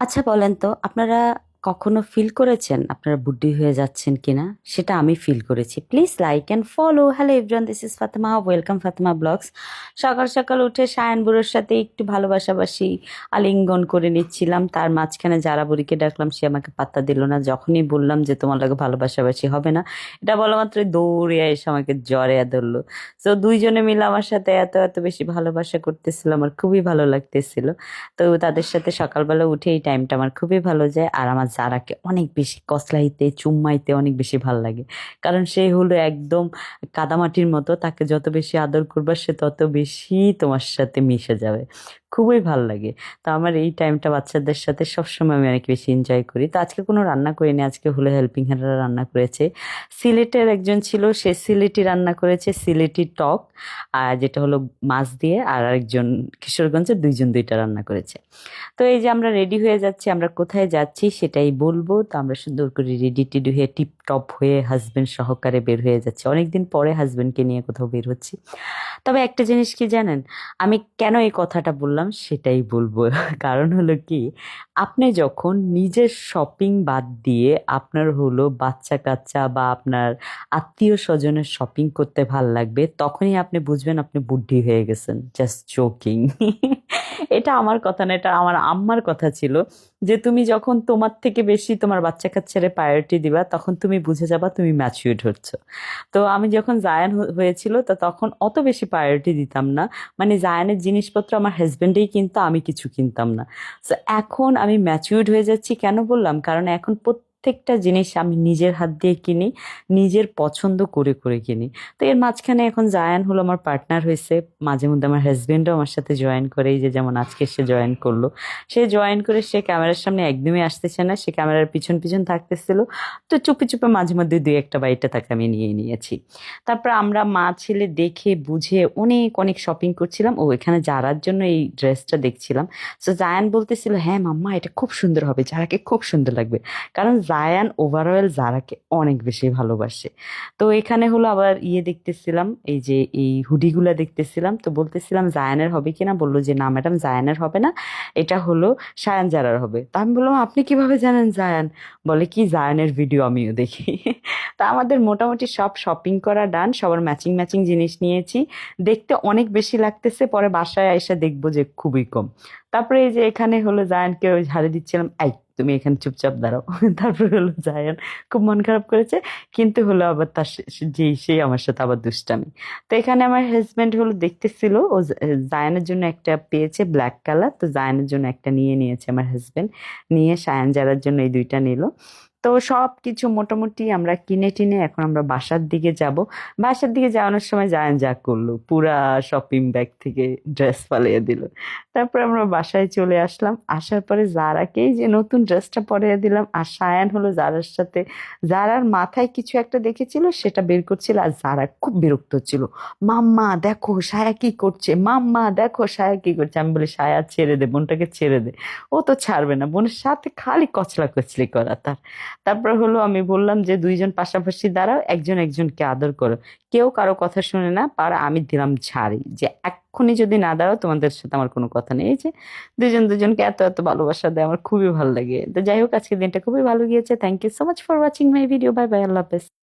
আচ্ছা বলেন তো আপনারা কখনো ফিল করেছেন আপনারা বুদ্ধি হয়ে যাচ্ছেন কিনা? সেটা আমি ফিল করেছি। Please like and follow hello everyone this is Fatema welcome Fatema vlogs সকাল সকাল উঠে সায়ন বুড়োর সাথে একটু ভালোবাসাবাসি আলিঙ্গন করে নিচ্ছিলাম। তার মাঝখানে যারা বুড়িকে ডাকলাম, সে আমাকে পাত্তা দিল না। যখনই বললাম যে, তোমার লাগে ভালোবাসাবাসি হবে না। এটা বলা মাত্র দৌড়ে এসে আমাকে জ্বরে ধরলো। তো দুইজনে মিলে আমার সাথে এত এত বেশি ভালোবাসা করতেছিল, আমার খুবই ভালো লাগতেছিল। তো তাদের সাথে সকালবেলা উঠে এই টাইমটা আমার খুবই ভালো যায়। আর আমার জারাকে অনেক বেশি কসলাইতে, চুম্মাইতে অনেক বেশি ভালো লাগে। কারণ সে হলো একদম কাদামাটির মতো, তাকে যত বেশি আদর করবা, সে তত বেশি তোমার সাথে মিশে যাবে। খুবই ভালো লাগে। তো আমার এই টাইমটা বাচ্চাদের সাথে সবসময় আমি অনেক বেশি এনজয় করি। তো আজকে কোনো রান্না করিনি, আজকে হলো হেল্পিং হ্যান্ডরা রান্না করেছে। সিলেটের একজন ছিল, সে সিলেটি রান্না করেছে সিলেটি টক, আর যেটা হলো মাছ দিয়ে, আর আরেকজন কিশোরগঞ্জের দুইজন দুইটা রান্না করেছে। তো এই যে আমরা রেডি হয়ে যাচ্ছি, আমরা কোথায় যাচ্ছি সেটাই বলব। তো আমরা সুন্দর করে রেডি টেডি হয়ে টিপ টপ হয়ে হাজবেন্ড সহকারে বের হয়ে যাচ্ছি। অনেকদিন পরে হাজবেন্ডকে নিয়ে কোথাও বের হচ্ছি। তবে একটা জিনিস কি জানেন? আমি কেন এই কথাটা বললাম? সেটাই বলব। কারণ হলো কি, আপনি যখন নিজের শপিং বাদ দিয়ে আপনার হলো বাচ্চা কাচ্চা বা আপনার আত্মীয় স্বজনের শপিং করতে ভালো লাগবে, তখনই আপনি বুঝবেন আপনি বুদ্ধি হয়ে গেছেন। জাস্ট জোকিং এটা আমার কথা না, এটা আমার আম্মার কথা ছিল যে তুমি যখন তোমার থেকে বেশি তোমার বাচ্চা কাচ্চারে প্রায়োরিটি দিবা, তখন তুমি বুঝে যাবা তুমি ম্যাচিউর্ড হচ্ছ। তো আমি যখন জায়ান হয়েছিল, তো তখন অত বেশি প্রায়োরিটি দিতাম না। মানে জায়ানের জিনিসপত্র আমার হাজব্যান্ডেই কিনতো, আমি কিছু কিনতাম না। তো এখন আমি ম্যাচিউর্ড হয়ে যাচ্ছি কেন বললাম? কারণ এখন প্রত্যেকটা জিনিস আমি নিজের হাত দিয়ে কিনি, নিজের পছন্দ করে করে কিনি। তো এর মাঝখানে এখন জায়ান হলো আমার পার্টনার হয়েছে। মাঝে মধ্যে আমার হাজবেন্ডও আমার সাথে জয়েন করে। এই যে যেমন আজকে সে জয়েন করল। সে জয়েন করে সে ক্যামেরার সামনে একদমই আসতেছে না। সে ক্যামেরার পিছন পিছন থাকতেছিল। তো চুপে চুপে মাঝে মধ্যে দুই একটা বাইটটা তাকে আমি নিয়ে নিয়েছি। তারপর আমরা মা, ছেলে দেখে, বুঝে অনেক অনেক শপিং করছিলাম। ও এখানে যারার জন্য এই ড্রেসটা দেখছিলাম। সো জায়ান বলতেছিল হ্যাঁ মাম্মা, এটা খুব সুন্দর হবে। যারাকে খুব সুন্দর লাগবে। কারণ জায়ান ওভারঅল জারাকে অনেক বেশি ভালোবাসে। তো এখানে হলো আবার ইয়ে দেখতেছিলাম, এই যে এই হুডিগুলো দেখতেছিলাম, তো বলতেছিলাম জায়ানের হবে কি না বলল যে, না ম্যাডাম, জায়ানের হবে না, এটা হলো সায়ান জারার হবে। তা আমি বললাম, আপনি কীভাবে জানেন জায়ান? বলে, কি জায়ানের ভিডিও আমিও দেখি। তা আমাদের মোটামুটি সব শপিং করা ডান সবার ম্যাচিং ম্যাচিং জিনিস নিয়েছি। দেখতে অনেক বেশি লাগতেছে, পরে বাসায় এসে দেখব যে, খুবই কম। তারপরে এই যে এখানে হলো জায়ানকে ওই ঝাড়ে দিচ্ছিলাম এই তুমি এখানে চুপচাপ দাঁড়াও। তারপরে হলো জায়ান খুব মন খারাপ করেছে, কিন্তু হলো আবার তার যেই সেই আমার সাথে আবার দুষ্টামি। তো এখানে আমার হাজব্যান্ড হলো দেখতেছিল, ও জায়নের জায়ানের জন্য একটা পেয়েছে ব্ল্যাক কালার তো জায়ানের জন্য একটা নিয়ে নিয়েছে আমার হাজব্যান্ড নিয়ে সায়ান জারার জন্য এই দুইটা নিল। তো সব কিছু মোটামুটি আমরা কিনে টিনে এখন আমরা বাসার দিকে যাব। বাসার দিকে যাওয়ানোর সময় জায়ান যা করল, পুরা শপিং ব্যাগ থেকে ড্রেস পালিয়ে দিল। তারপর আমরা বাসায় চলে আসলাম। আসার পরে জারাকেই যে নতুন ড্রেসটা পরিয়ে দিলাম আর সায়ান হলো জারার সাথে। জারার মাথায় কিছু একটা দেখেছিল, সেটা বের করছিল আর জারা খুব বিরক্ত হচ্ছিল মাম্মা, দেখো সায়া কি করছে? মাম্মা, দেখো সায়া কি করছে? আমি বলি, সায়া, ছেড়ে দে, বোনটাকে ছেড়ে দে। ও তো ছাড়বে না। বোনের সাথে খালি কচলা কচলি করা তার। তারপর হলো আমি বললাম যে, দুইজন পাশাপাশি দাঁড়াও, একজন একজনকে আদর করো। কেউ কারও কথা শুনে না, পার আমি দিলাম ছাড়ি যে, এক্ষুনি যদি না দাঁড়াও, তোমাদের সাথে আমার কোনো কথা নেই। যে দুজন দুজনকে এত এত ভালোবাসা দেয়, আমার খুবই ভালো লাগে। তো যাই হোক, আজকের দিনটা খুবই ভালো গিয়েছে। Thank you so much for watching my video bye bye আল্লাহ হাফেজ।